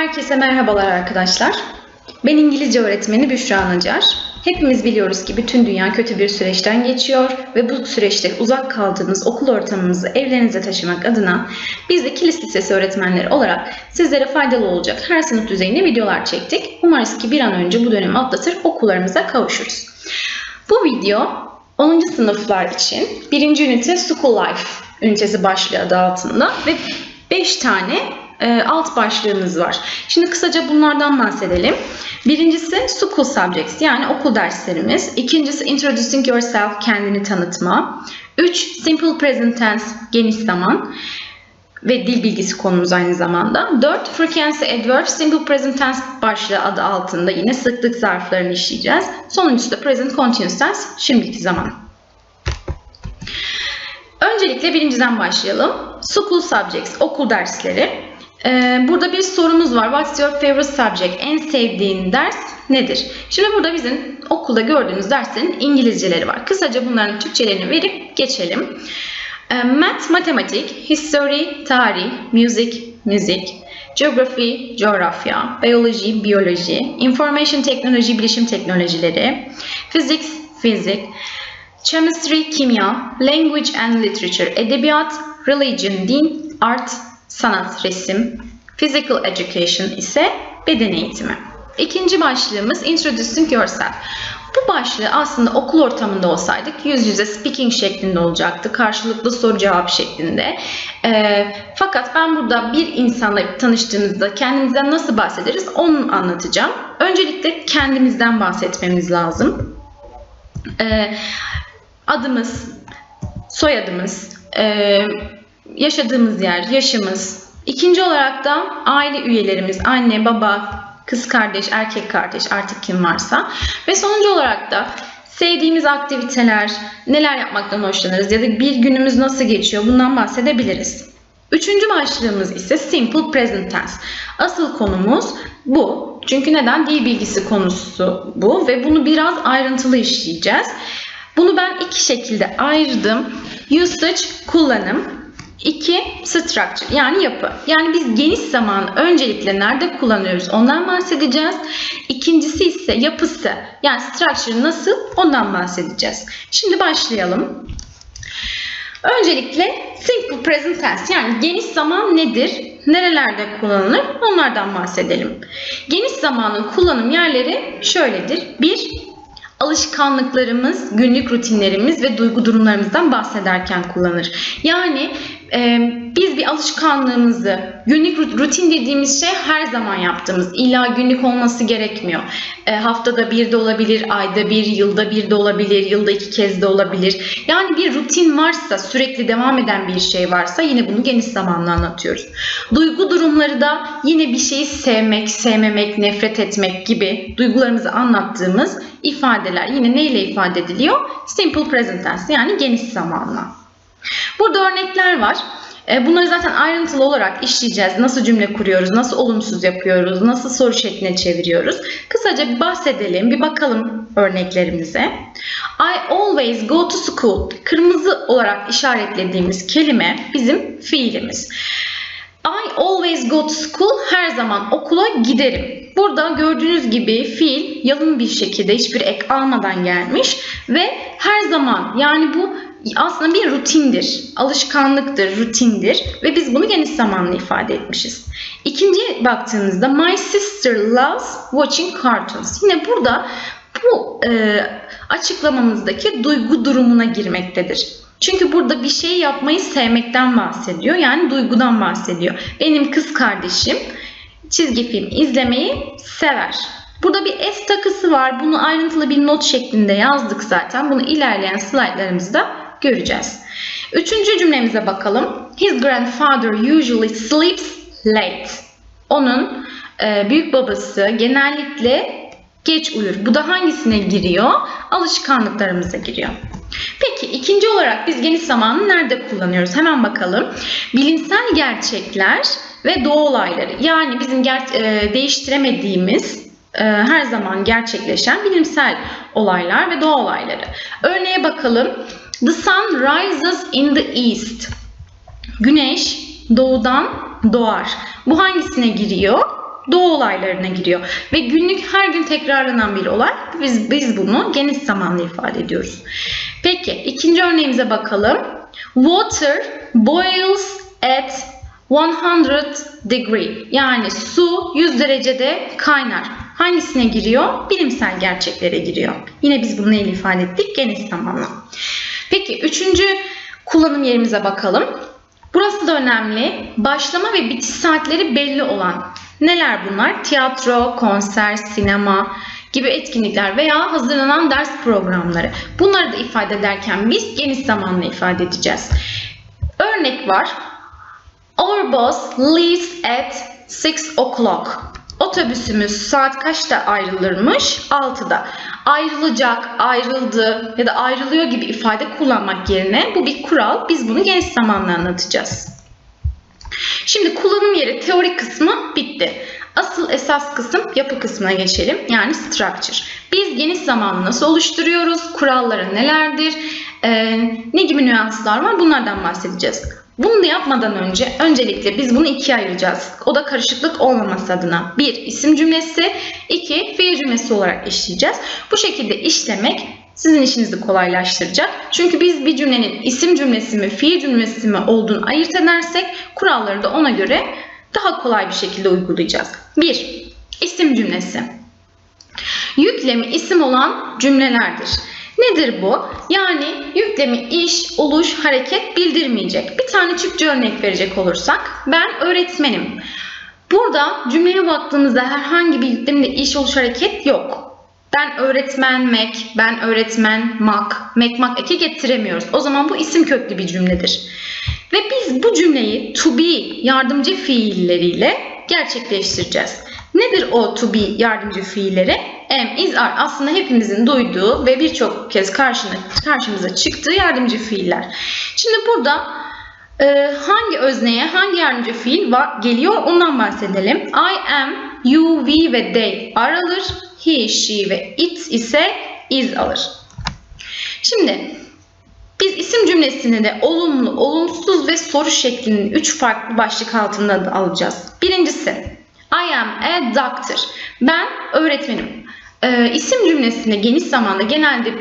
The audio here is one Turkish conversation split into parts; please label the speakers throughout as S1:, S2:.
S1: Herkese merhabalar arkadaşlar. Ben İngilizce öğretmeni Büşra Nacar. Hepimiz biliyoruz ki bütün dünya kötü bir süreçten geçiyor ve bu süreçte uzak kaldığınız okul ortamınızı evlerinize taşımak adına biz de Kilis Lisesi öğretmenleri olarak sizlere faydalı olacak her sınıf düzeyinde videolar çektik. Umarız ki bir an önce bu dönemi atlatır okullarımıza kavuşuruz. Bu video 10. sınıflar için 1. ünite School Life ünitesi başlığı adı altında ve 5 tane e, alt başlığımız var. Şimdi kısaca bunlardan bahsedelim. Birincisi school subjects yani okul derslerimiz. İkincisi introducing yourself kendini tanıtma. 3. Simple present tense geniş zaman ve dil bilgisi konumuz aynı zamanda. 4. Frequency adverbs simple present tense başlığı adı altında yine sıklık zarflarını işleyeceğiz. Sonuncusu da present continuous tense şimdiki zaman. Öncelikle birinciden başlayalım. School subjects, okul dersleri. Ee, burada bir sorumuz var. What's your favorite subject? En sevdiğin ders nedir? Şimdi burada bizim okulda gördüğünüz derslerin İngilizceleri var. Kısaca bunların Türkçelerini verip geçelim. Ee, Math, matematik, history, tarih, music, müzik, geography, coğrafya, biyoloji, biyoloji, information teknoloji, bilişim teknolojileri, physics, fizik, chemistry, kimya, language and literature, edebiyat, religion, din, art, sanat, resim, physical education ise beden eğitimi. İkinci başlığımız introducing yourself. Bu başlığı aslında okul ortamında olsaydık yüz yüze speaking şeklinde olacaktı. Karşılıklı soru cevap şeklinde. E, fakat ben burada bir insanla tanıştığımızda kendimizden nasıl bahsederiz onu anlatacağım. Öncelikle kendimizden bahsetmemiz lazım. E, adımız, soyadımız, e, yaşadığımız yer, yaşımız. İkinci olarak da aile üyelerimiz, anne, baba, kız kardeş, erkek kardeş artık kim varsa. Ve sonuncu olarak da sevdiğimiz aktiviteler, neler yapmaktan hoşlanırız ya da bir günümüz nasıl geçiyor bundan bahsedebiliriz. Üçüncü başlığımız ise Simple Present Tense. Asıl konumuz bu. Çünkü neden? Dil bilgisi konusu bu ve bunu biraz ayrıntılı işleyeceğiz. Bunu ben iki şekilde ayırdım. Usage, kullanım, 2. Structure yani yapı. Yani biz geniş zaman öncelikle nerede kullanıyoruz ondan bahsedeceğiz. İkincisi ise yapısı yani structure nasıl ondan bahsedeceğiz. Şimdi başlayalım. Öncelikle simple present tense yani geniş zaman nedir? Nerelerde kullanılır? Onlardan bahsedelim. Geniş zamanın kullanım yerleri şöyledir. 1 alışkanlıklarımız, günlük rutinlerimiz ve duygu durumlarımızdan bahsederken kullanır. Yani e, biz bir alışkanlığımızı, günlük rutin dediğimiz şey her zaman yaptığımız, illa günlük olması gerekmiyor. E, haftada bir de olabilir, ayda bir, yılda bir de olabilir, yılda iki kez de olabilir. Yani bir rutin varsa, sürekli devam eden bir şey varsa yine bunu geniş zamanla anlatıyoruz. Duygu durumları da yine bir şeyi sevmek, sevmemek, nefret etmek gibi duygularımızı anlattığımız ifadeler yine neyle ifade ediliyor? Simple present tense yani geniş zamanla. Burada örnekler var. E, bunları zaten ayrıntılı olarak işleyeceğiz. Nasıl cümle kuruyoruz, nasıl olumsuz yapıyoruz, nasıl soru şekline çeviriyoruz. Kısaca bir bahsedelim, bir bakalım örneklerimize. I always go to school. Kırmızı olarak işaretlediğimiz kelime bizim fiilimiz. I always go to school. Her zaman okula giderim. Burada gördüğünüz gibi fiil yalın bir şekilde hiçbir ek almadan gelmiş ve her zaman yani bu aslında bir rutindir, alışkanlıktır, rutindir ve biz bunu geniş zamanlı ifade etmişiz. İkinci baktığımızda my sister loves watching cartoons. Yine burada bu e, açıklamamızdaki duygu durumuna girmektedir. Çünkü burada bir şey yapmayı sevmekten bahsediyor. Yani duygudan bahsediyor. Benim kız kardeşim çizgi film izlemeyi sever. Burada bir S takısı var. Bunu ayrıntılı bir not şeklinde yazdık zaten. Bunu ilerleyen slaytlarımızda göreceğiz. Üçüncü cümlemize bakalım. His grandfather usually sleeps late. Onun e, büyük babası genellikle geç uyur. Bu da hangisine giriyor? Alışkanlıklarımıza giriyor. Peki ikinci olarak biz geniş zamanı nerede kullanıyoruz? Hemen bakalım. Bilimsel gerçekler ve doğa olayları. Yani bizim e, değiştiremediğimiz e, her zaman gerçekleşen bilimsel olaylar ve doğa olayları. Örneğe bakalım. The sun rises in the east. Güneş doğudan doğar. Bu hangisine giriyor? Doğu olaylarına giriyor. Ve günlük her gün tekrarlanan bir olay. Biz, biz bunu geniş zamanlı ifade ediyoruz. Peki ikinci örneğimize bakalım. Water boils at 100 degree. Yani su 100 derecede kaynar. Hangisine giriyor? Bilimsel gerçeklere giriyor. Yine biz bunu neyle ifade ettik? Geniş zamanla. Peki üçüncü kullanım yerimize bakalım. Burası da önemli. Başlama ve bitiş saatleri belli olan. Neler bunlar? Tiyatro, konser, sinema gibi etkinlikler veya hazırlanan ders programları. Bunları da ifade ederken biz geniş zamanla ifade edeceğiz. Örnek var. Our bus leaves at 6 o'clock. Otobüsümüz saat kaçta ayrılırmış? 6'da. Ayrılacak, ayrıldı ya da ayrılıyor gibi ifade kullanmak yerine bu bir kural. Biz bunu geniş zamanla anlatacağız. Şimdi kullanım yeri teorik kısmı bitti. Asıl esas kısım yapı kısmına geçelim. Yani structure. Biz geniş zamanı nasıl oluşturuyoruz? Kuralları nelerdir? Ee, ne gibi nüanslar var? Bunlardan bahsedeceğiz. Bunu da yapmadan önce öncelikle biz bunu ikiye ayıracağız. O da karışıklık olmaması adına. Bir isim cümlesi, iki fiil cümlesi olarak işleyeceğiz. Bu şekilde işlemek sizin işinizi kolaylaştıracak. Çünkü biz bir cümlenin isim cümlesi mi, fiil cümlesi mi olduğunu ayırt edersek kuralları da ona göre daha kolay bir şekilde uygulayacağız. 1. İsim cümlesi. Yüklemi isim olan cümlelerdir. Nedir bu? Yani yüklemi iş, oluş, hareket bildirmeyecek. Bir tane Türkçe örnek verecek olursak ben öğretmenim. Burada cümleye baktığımızda herhangi bir yüklemde iş, oluş, hareket yok. Ben öğretmenmek, ben öğretmen mak, mekmak eki getiremiyoruz. O zaman bu isim köklü bir cümledir. Ve biz bu cümleyi to be yardımcı fiilleriyle gerçekleştireceğiz. Nedir o to be yardımcı fiilleri? Am, is, are aslında hepimizin duyduğu ve birçok kez karşına, karşımıza çıktığı yardımcı fiiller. Şimdi burada e, hangi özneye hangi yardımcı fiil var, geliyor ondan bahsedelim. I am, you, we ve they are alır. He, she ve it ise is alır. Şimdi biz isim cümlesini de olumlu, olumsuz ve soru şeklinin üç farklı başlık altında da alacağız. Birincisi I am a doctor. Ben öğretmenim. Ee, isim cümlesinde geniş zamanda genelde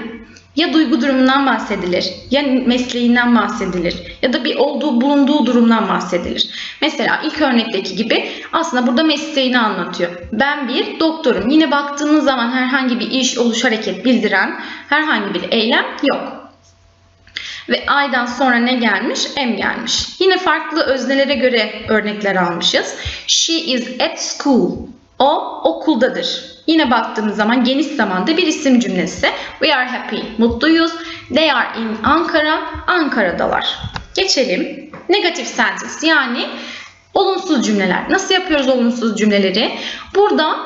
S1: ya duygu durumundan bahsedilir, ya mesleğinden bahsedilir ya da bir olduğu bulunduğu durumdan bahsedilir. Mesela ilk örnekteki gibi aslında burada mesleğini anlatıyor. Ben bir doktorum. Yine baktığımız zaman herhangi bir iş, oluş, hareket bildiren herhangi bir eylem yok. Ve I'dan sonra ne gelmiş? M gelmiş. Yine farklı öznelere göre örnekler almışız. She is at school. O okuldadır. Yine baktığımız zaman geniş zamanda bir isim cümlesi. We are happy. Mutluyuz. They are in Ankara. Ankara'dalar. Geçelim. Negatif sentence yani olumsuz cümleler. Nasıl yapıyoruz olumsuz cümleleri? Burada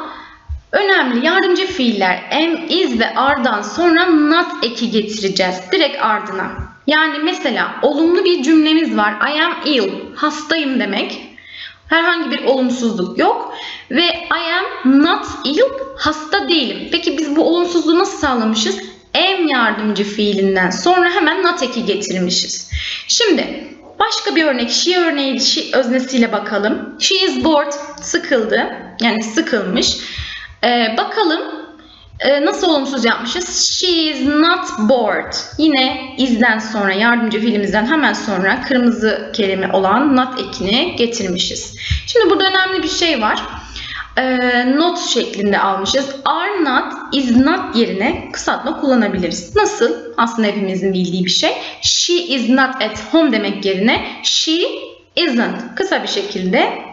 S1: önemli yardımcı fiiller am, is ve are'dan sonra not eki getireceğiz. Direkt ardına. Yani mesela olumlu bir cümlemiz var. I am ill. Hastayım demek. Herhangi bir olumsuzluk yok. Ve I am not ill. Hasta değilim. Peki biz bu olumsuzluğu nasıl sağlamışız? Am yardımcı fiilinden sonra hemen not eki getirmişiz. Şimdi başka bir örnek. She örneği she öznesiyle bakalım. She is bored. Sıkıldı. Yani sıkılmış. Ee, bakalım ee, nasıl olumsuz yapmışız? She is not bored. Yine izden sonra yardımcı fiilimizden hemen sonra kırmızı kelime olan not ekini getirmişiz. Şimdi burada önemli bir şey var. Ee, not şeklinde almışız. Are not, is not yerine kısaltma kullanabiliriz. Nasıl? Aslında hepimizin bildiği bir şey. She is not at home demek yerine she isn't kısa bir şekilde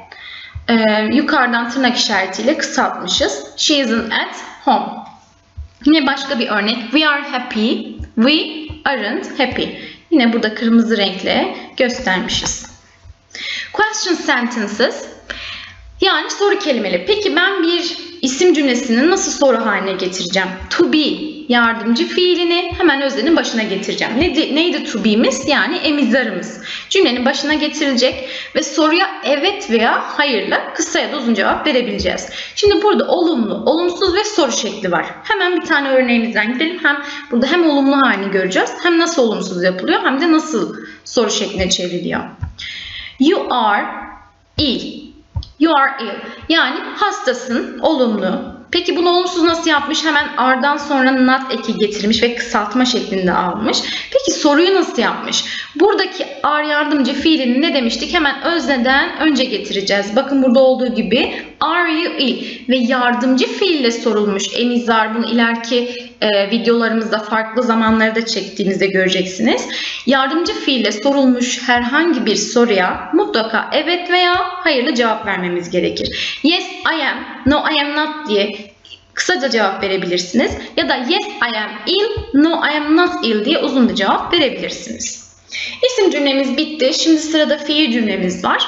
S1: e, yukarıdan tırnak işaretiyle kısaltmışız. She isn't at home. Yine başka bir örnek. We are happy. We aren't happy. Yine burada kırmızı renkle göstermişiz. Question sentences. Yani soru kelimeleri. Peki ben bir isim cümlesini nasıl soru haline getireceğim? To be yardımcı fiilini hemen öznenin başına getireceğim. Neydi, neydi to be'miz? Yani emizarımız. Cümlenin başına getirilecek ve soruya evet veya hayırla kısa ya da uzun cevap verebileceğiz. Şimdi burada olumlu, olumsuz ve soru şekli var. Hemen bir tane örneğimizden gidelim. Hem burada hem olumlu halini göreceğiz hem nasıl olumsuz yapılıyor hem de nasıl soru şekline çevriliyor. You are ill. You are ill. Yani hastasın, olumlu. Peki bunu olumsuz nasıl yapmış? Hemen ardan sonra not eki getirmiş ve kısaltma şeklinde almış. Peki soruyu nasıl yapmış? Buradaki are yardımcı fiilini ne demiştik? Hemen özneden önce getireceğiz. Bakın burada olduğu gibi are you ill ve yardımcı fiille sorulmuş. Emizar bunu ileriki e, videolarımızda farklı zamanlarda çektiğimizde göreceksiniz. Yardımcı fiille sorulmuş herhangi bir soruya mutlaka evet veya hayırlı cevap vermemiz gerekir. Yes I am, no I am not diye kısaca cevap verebilirsiniz. Ya da yes I am ill, no I am not ill diye uzun bir cevap verebilirsiniz. İsim cümlemiz bitti. Şimdi sırada fiil cümlemiz var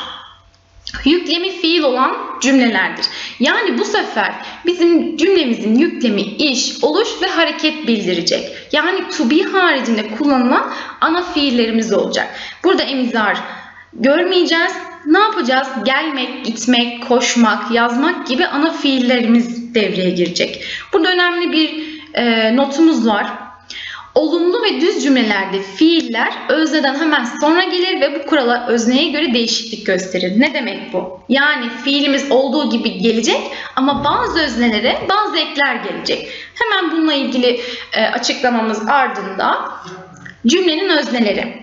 S1: yüklemi fiil olan cümlelerdir. Yani bu sefer bizim cümlemizin yüklemi iş, oluş ve hareket bildirecek. Yani to be haricinde kullanılan ana fiillerimiz olacak. Burada emizar görmeyeceğiz. Ne yapacağız? Gelmek, gitmek, koşmak, yazmak gibi ana fiillerimiz devreye girecek. Burada önemli bir e, notumuz var. Olumlu ve düz cümlelerde fiiller özneden hemen sonra gelir ve bu kurala özneye göre değişiklik gösterir. Ne demek bu? Yani fiilimiz olduğu gibi gelecek ama bazı öznelere bazı ekler gelecek. Hemen bununla ilgili e, açıklamamız ardında cümlenin özneleri.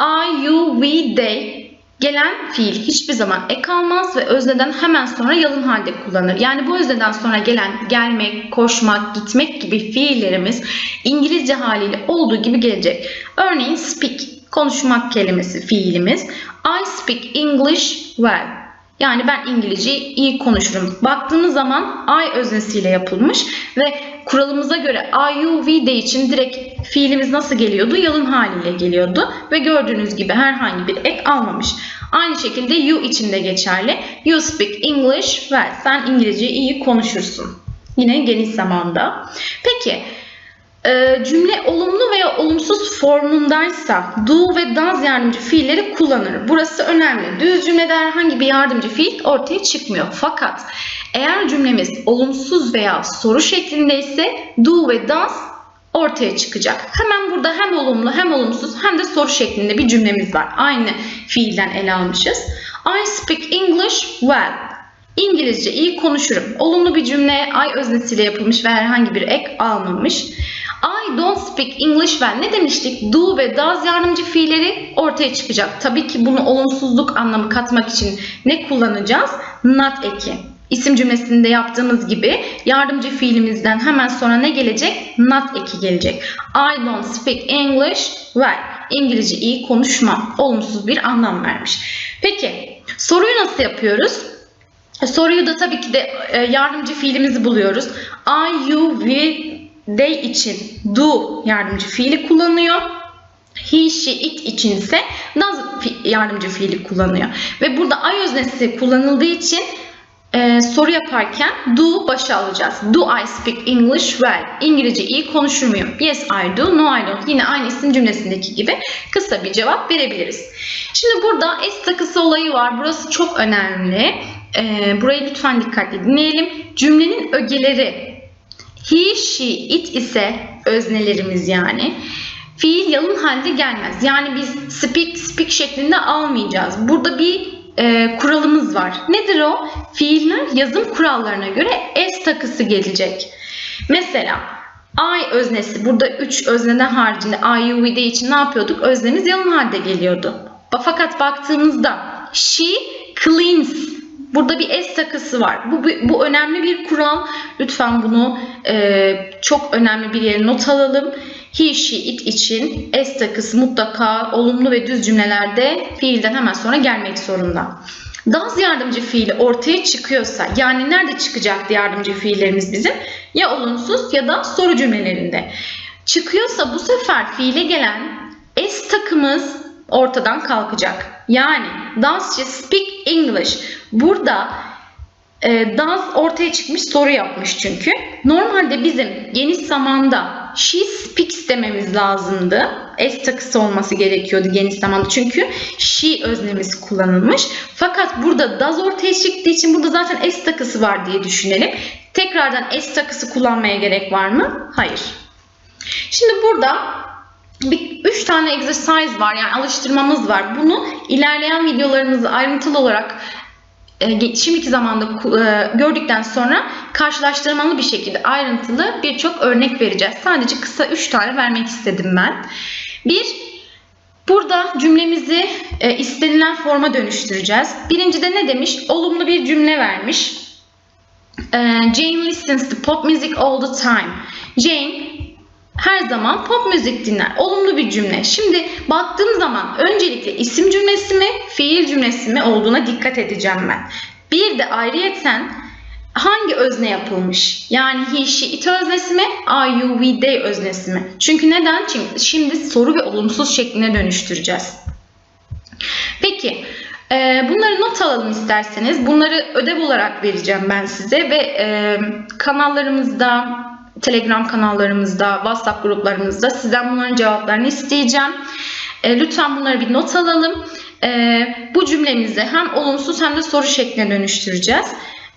S1: I, you, we, they Gelen fiil hiçbir zaman ek almaz ve özneden hemen sonra yalın halde kullanır. Yani bu özneden sonra gelen gelmek, koşmak, gitmek gibi fiillerimiz İngilizce haliyle olduğu gibi gelecek. Örneğin speak, konuşmak kelimesi fiilimiz. I speak English well. Yani ben İngilizceyi iyi konuşurum. Baktığımız zaman I öznesiyle yapılmış ve kuralımıza göre I, you, we de için direkt fiilimiz nasıl geliyordu? Yalın haliyle geliyordu ve gördüğünüz gibi herhangi bir ek almamış. Aynı şekilde you için de geçerli. You speak English well. Sen İngilizceyi iyi konuşursun. Yine geniş zamanda. Peki e, cümle olumlu veya olumsuz formundaysa do ve does yardımcı fiilleri kullanır. Burası önemli. Düz cümlede herhangi bir yardımcı fiil ortaya çıkmıyor. Fakat eğer cümlemiz olumsuz veya soru şeklindeyse do ve does ortaya çıkacak. Hemen burada hem olumlu hem olumsuz hem de soru şeklinde bir cümlemiz var. Aynı fiilden ele almışız. I speak English well. İngilizce iyi konuşurum. Olumlu bir cümle I öznesiyle yapılmış ve herhangi bir ek almamış. I don't speak English well. Ne demiştik? Do ve does yardımcı fiilleri ortaya çıkacak. Tabii ki bunu olumsuzluk anlamı katmak için ne kullanacağız? Not eki. İsim cümlesinde yaptığımız gibi yardımcı fiilimizden hemen sonra ne gelecek? Not eki gelecek. I don't speak English well. İngilizce iyi konuşmam. Olumsuz bir anlam vermiş. Peki soruyu nasıl yapıyoruz? Soruyu da tabii ki de e, yardımcı fiilimizi buluyoruz. I, you, we, they için do yardımcı fiili kullanıyor. He, she, it içinse does yardımcı fiili kullanıyor. Ve burada I öznesi kullanıldığı için e, soru yaparken do başa alacağız. Do I speak English well? İngilizce iyi konuşur muyum? Yes I do, no I don't. Yine aynı isim cümlesindeki gibi kısa bir cevap verebiliriz. Şimdi burada S takısı olayı var. Burası çok önemli. E, burayı lütfen dikkatle dinleyelim. Cümlenin ögeleri he, she, it ise öznelerimiz yani. Fiil yalın halde gelmez. Yani biz speak, speak şeklinde almayacağız. Burada bir e, kuralımız var. Nedir o? Fiiller yazım kurallarına göre s takısı gelecek. Mesela I öznesi burada 3 özneden haricinde I, you, we, they için ne yapıyorduk? Öznemiz yalın halde geliyordu. Fakat baktığımızda she cleans Burada bir s takısı var. Bu, bu, önemli bir kural. Lütfen bunu e, çok önemli bir yere not alalım. He, she, it için s takısı mutlaka olumlu ve düz cümlelerde fiilden hemen sonra gelmek zorunda. Does yardımcı fiili ortaya çıkıyorsa yani nerede çıkacaktı yardımcı fiillerimiz bizim? Ya olumsuz ya da soru cümlelerinde. Çıkıyorsa bu sefer fiile gelen s takımız ortadan kalkacak. Yani does she speak English? Burada e, does ortaya çıkmış soru yapmış çünkü. Normalde bizim geniş zamanda she speaks dememiz lazımdı. S takısı olması gerekiyordu geniş zamanda çünkü she öznemiz kullanılmış. Fakat burada does ortaya çıktığı için burada zaten S takısı var diye düşünelim. Tekrardan S takısı kullanmaya gerek var mı? Hayır. Şimdi burada bir, üç tane exercise var yani alıştırmamız var. Bunu ilerleyen videolarımızı ayrıntılı olarak şimdiki zamanda e, gördükten sonra karşılaştırmalı bir şekilde ayrıntılı birçok örnek vereceğiz. Sadece kısa 3 tane vermek istedim ben. Bir, burada cümlemizi e, istenilen forma dönüştüreceğiz. Birincide ne demiş? Olumlu bir cümle vermiş. Jane listens to pop music all the time. Jane her zaman pop müzik dinler. Olumlu bir cümle. Şimdi baktığım zaman öncelikle isim cümlesi mi, fiil cümlesi mi olduğuna dikkat edeceğim ben. Bir de ayrıyeten hangi özne yapılmış? Yani he, she, it öznesi mi? I, you, we, they öznesi mi? Çünkü neden? Çünkü şimdi soru ve olumsuz şekline dönüştüreceğiz. Peki, e, bunları not alalım isterseniz. Bunları ödev olarak vereceğim ben size ve e, kanallarımızda, Telegram kanallarımızda, WhatsApp gruplarımızda sizden bunların cevaplarını isteyeceğim. E, lütfen bunları bir not alalım. E, bu cümlemizi hem olumsuz hem de soru şekline dönüştüreceğiz.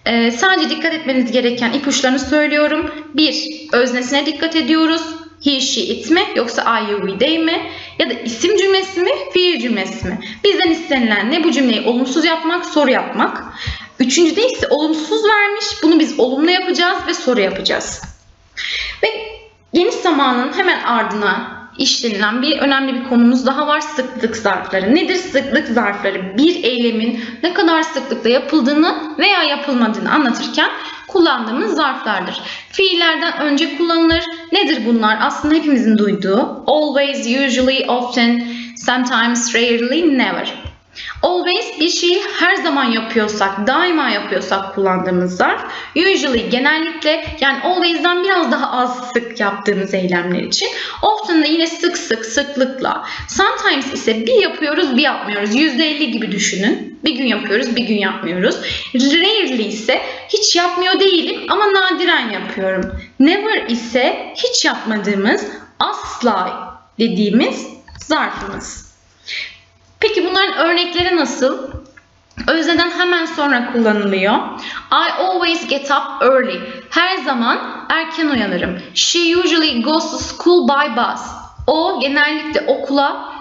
S1: E, sadece dikkat etmeniz gereken ipuçlarını söylüyorum. Bir, öznesine dikkat ediyoruz. He, she, it mi yoksa I, you, we, they mi? Ya da isim cümlesi mi, fiil cümlesi mi? Bizden istenilen ne? Bu cümleyi olumsuz yapmak, soru yapmak. Üçüncüde ise olumsuz vermiş. Bunu biz olumlu yapacağız ve soru yapacağız. Ve geniş zamanın hemen ardına işlenilen bir önemli bir konumuz daha var sıklık zarfları. Nedir sıklık zarfları? Bir eylemin ne kadar sıklıkla yapıldığını veya yapılmadığını anlatırken kullandığımız zarflardır. Fiillerden önce kullanılır. Nedir bunlar? Aslında hepimizin duyduğu always, usually, often, sometimes, rarely, never. Always bir şeyi her zaman yapıyorsak, daima yapıyorsak kullandığımız zarf. Usually genellikle yani always'dan biraz daha az sık yaptığımız eylemler için. Often da yine sık sık, sıklıkla. Sometimes ise bir yapıyoruz, bir yapmıyoruz. %50 gibi düşünün. Bir gün yapıyoruz, bir gün yapmıyoruz. Rarely ise hiç yapmıyor değilim ama nadiren yapıyorum. Never ise hiç yapmadığımız, asla dediğimiz zarfımız. Peki bunların örnekleri nasıl? Özneden hemen sonra kullanılıyor. I always get up early. Her zaman erken uyanırım. She usually goes to school by bus. O genellikle okula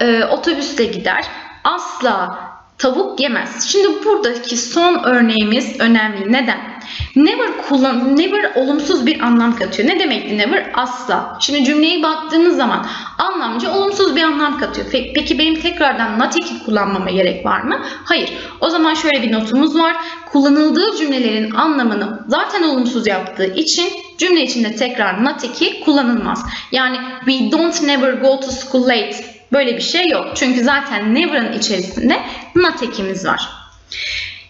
S1: e, otobüsle gider. Asla tavuk yemez. Şimdi buradaki son örneğimiz önemli. Neden? Never kullan never olumsuz bir anlam katıyor. Ne demekti never? Asla. Şimdi cümleyi baktığınız zaman anlamcı olumsuz bir anlam katıyor. Peki benim tekrardan not eki kullanmama gerek var mı? Hayır. O zaman şöyle bir notumuz var. Kullanıldığı cümlelerin anlamını zaten olumsuz yaptığı için cümle içinde tekrar not eki kullanılmaz. Yani we don't never go to school late. Böyle bir şey yok. Çünkü zaten never'ın içerisinde not var.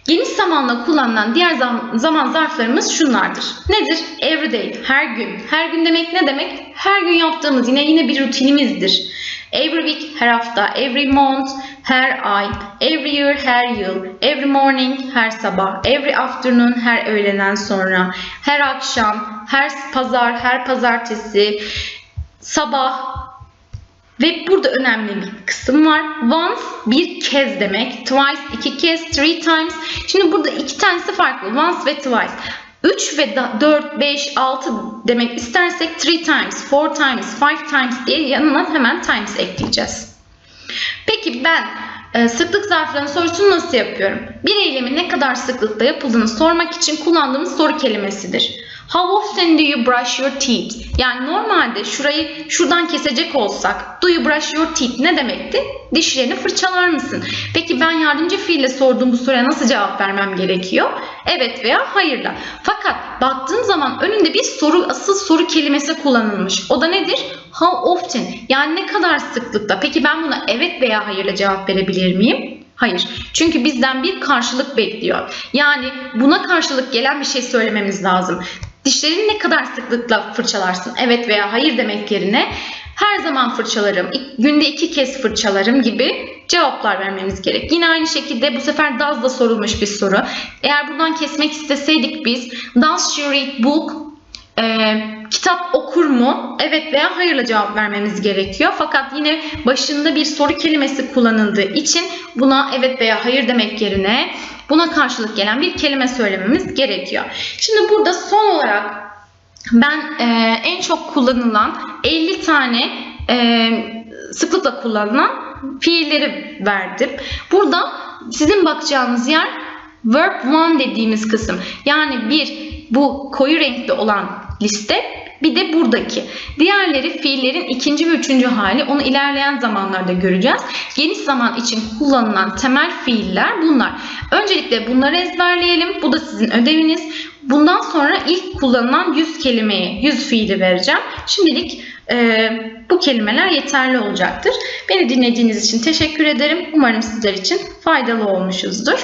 S1: Geniş zamanla kullanılan diğer zaman zarflarımız şunlardır. Nedir? Everyday, her gün. Her gün demek ne demek? Her gün yaptığımız yine yine bir rutinimizdir. Every week, her hafta, every month, her ay, every year, her yıl, every morning, her sabah, every afternoon, her öğleden sonra, her akşam, her pazar, her pazartesi, sabah, ve burada önemli bir kısım var. Once bir kez demek. Twice iki kez. Three times. Şimdi burada iki tanesi farklı. Once ve twice. 3 ve 4, 5, 6 demek istersek 3 times, 4 times, 5 times diye yanına hemen times ekleyeceğiz. Peki ben e, sıklık zarflarının sorusunu nasıl yapıyorum? Bir eylemin ne kadar sıklıkta yapıldığını sormak için kullandığımız soru kelimesidir. How often do you brush your teeth? Yani normalde şurayı şuradan kesecek olsak do you brush your teeth ne demekti? Dişlerini fırçalar mısın? Peki ben yardımcı fiille sorduğum bu soruya nasıl cevap vermem gerekiyor? Evet veya hayırla. Fakat baktığım zaman önünde bir soru asıl soru kelimesi kullanılmış. O da nedir? How often? Yani ne kadar sıklıkta? Peki ben buna evet veya hayırla cevap verebilir miyim? Hayır. Çünkü bizden bir karşılık bekliyor. Yani buna karşılık gelen bir şey söylememiz lazım. Dişlerini ne kadar sıklıkla fırçalarsın? Evet veya hayır demek yerine her zaman fırçalarım, günde iki kez fırçalarım gibi cevaplar vermemiz gerek. Yine aynı şekilde bu sefer does'la sorulmuş bir soru. Eğer buradan kesmek isteseydik biz does she read book e, kitap okur mu? Evet veya hayırla cevap vermemiz gerekiyor. Fakat yine başında bir soru kelimesi kullanıldığı için buna evet veya hayır demek yerine buna karşılık gelen bir kelime söylememiz gerekiyor. Şimdi burada son olarak ben e, en çok kullanılan 50 tane e, sıklıkla kullanılan fiilleri verdim. Burada sizin bakacağınız yer verb one dediğimiz kısım. Yani bir bu koyu renkli olan liste bir de buradaki. Diğerleri fiillerin ikinci ve üçüncü hali. Onu ilerleyen zamanlarda göreceğiz. Geniş zaman için kullanılan temel fiiller bunlar. Öncelikle bunları ezberleyelim. Bu da sizin ödeviniz. Bundan sonra ilk kullanılan 100 kelimeyi, 100 fiili vereceğim. Şimdilik e, bu kelimeler yeterli olacaktır. Beni dinlediğiniz için teşekkür ederim. Umarım sizler için faydalı olmuşuzdur.